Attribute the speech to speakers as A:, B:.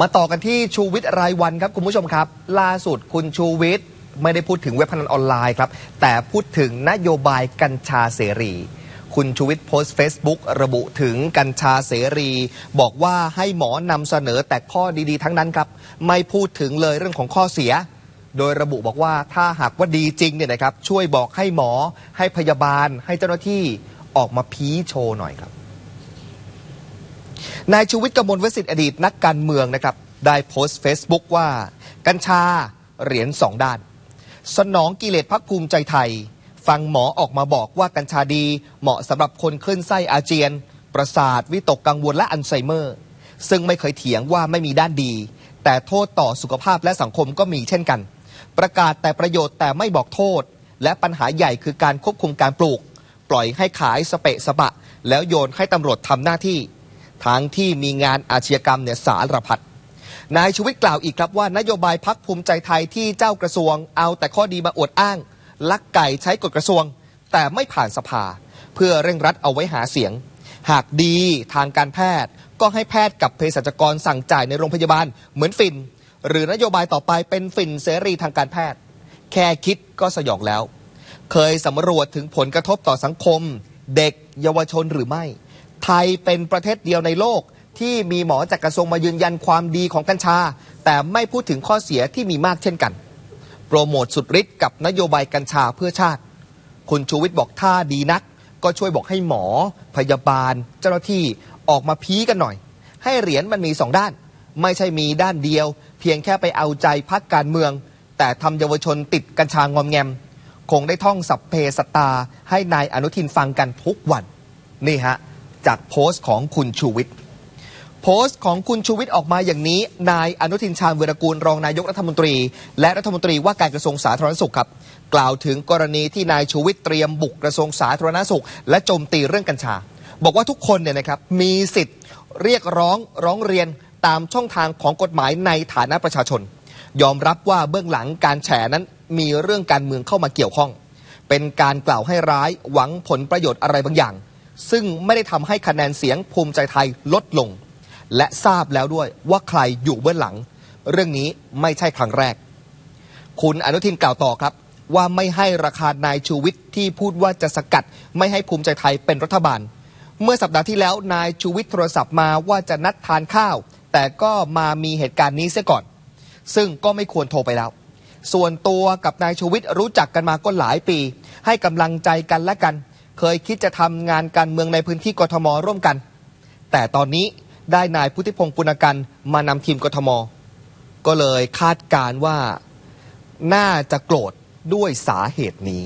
A: มาต่อกันที่ชูวิทย์รายวันครับคุณผู้ชมครับ ล่าสุดคุณชูวิทย์ไม่ได้พูดถึงเว็บพนันออนไลน์ครับ แต่พูดถึงนโยบายกัญชาเสรี คุณชูวิทย์โพสต์ Facebook ระบุถึงกัญชาเสรี บอกว่าให้หมอนำเสนอแต่ข้อดีๆ ทั้งนั้นครับ ไม่พูดถึงเลยเรื่องของข้อเสีย โดยระบุบอกว่าถ้าหากว่าดีจริงเนี่ยนะครับช่วยบอกให้หมอให้พยาบาลให้เจ้าหน้าที่ออกมาพีโชว์หน่อยครับ นายชูวิทย์กมลวสิทธิ์อดีตนักการเมืองนะครับ ได้โพสต์ Facebook ว่า กัญชาเหรียญสองด้าน สนองกิเลสพักภูมิใจไทย ฟังหมอออกมาบอกว่ากัญชาดีเหมาะสำหรับคนคลื่นไส้อาเจียน ประสาทวิตกกังวลและอัลไซเมอร์ ซึ่งไม่เคยเถียงว่าไม่มีด้านดี แต่โทษต่อสุขภาพและสังคมก็มีเช่นกัน ประกาศแต่ประโยชน์แต่ไม่บอกโทษ และปัญหาใหญ่คือการควบคุมการปลูก ปล่อยให้ขายสเปะสปะ แล้วโยนให้ตำรวจทำหน้าที่ ทั้งที่มีงานอาชญากรรมเนี่ยสารพัดนายชูวิทย์กล่าวอีกครับว่านโยบายพักภูมิใจไทยที่เจ้ากระทรวง เอาแต่ข้อดีมาอวดอ้าง ลักไก่ใช้กฎกระทรวง แต่ไม่ผ่านสภา เพื่อเร่งรัดเอาไว้หาเสียง หากดีทางการแพทย์ ก็ให้แพทย์กับเภสัชกรสั่งจ่ายในโรงพยาบาล เหมือนฟิน หรือนโยบายต่อไปเป็นฟินเสรีทางการแพทย์ แค่คิดก็สยองแล้ว เคยสำรวจถึงผลกระทบต่อสังคม เด็กเยาวชนหรือไม่ ไทยเป็นประเทศเดียวในโลก ที่มีหมอจากกระทรวงมายืนยันความดีของกัญชา แต่ไม่พูดถึงข้อเสียที่มีมากเช่นกัน โปรโมทสุดฤทธิ์กับนโยบายกัญชาเพื่อชาติ คุณชูวิทย์บอกท่าดีนัก ก็ช่วยบอกให้หมอ พยาบาล เจ้าหน้าที่ออกมาพีกันหน่อย ให้เหรียญมันมีสองด้าน ไม่ใช่มีด้านเดียว เพียงแค่ไปเอาใจพักการเมือง แต่ทำเยาวชนติดกัญชางอมแงม คงได้ท่องสัพเพสตตาให้นายอนุทินฟังกันทุกวันนี่ฮะ จากโพสต์ของคุณชูวิทย์โพสต์ของคุณชูวิทย์ออกมาอย่างนี้ นายอนุทินชาญวีรกูลรองนายกรัฐมนตรี และรัฐมนตรีว่าการกระทรวงสาธารณสุขครับ กล่าวถึงกรณีที่นายชูวิทย์เตรียมบุกกระทรวงสาธารณสุข และโจมตีเรื่องกัญชา บอกว่าทุกคนเนี่ยนะครับมีสิทธิ์เรียกร้องร้องเรียนตามช่องทางของกฎหมายในฐานะประชาชน ยอมรับว่าเบื้องหลังการแฉนั้นมีเรื่องการเมืองเข้ามาเกี่ยวข้อง เป็นการกล่าวให้ร้ายหวังผลประโยชน์อะไรบางอย่าง ซึ่งไม่ได้ทำให้คะแนนเสียงภูมิใจไทยลดลง และทราบแล้วด้วยว่าใครอยู่เบื้องหลัง เรื่องนี้ไม่ใช่ครั้งแรก คุณอนุทินกล่าวต่อครับ ว่าไม่ให้ราคานายชูวิทย์ที่พูดว่าจะสกัด ไม่ให้ภูมิใจไทยเป็นรัฐบาล เมื่อสัปดาห์ที่แล้วนายชูวิทย์โทรศัพท์มาว่าจะนัดทานข้าว แต่ก็มามีเหตุการณ์นี้เสียก่อน ซึ่งก็ไม่ควรโทรไปแล้วส่วนตัวกับนายชูวิทย์รู้จักกันมาก็หลายปี ให้กำลังใจกันและกัน เคยคิดจะทำงานการเมืองในพื้นที่กทมร่วมกัน แต่ตอนนี้ได้นายพุทธิพงศ์ปุณกันมานำทีมกทม ก็เลยคาดการว่าน่าจะโกรธด้วยสาเหตุนี้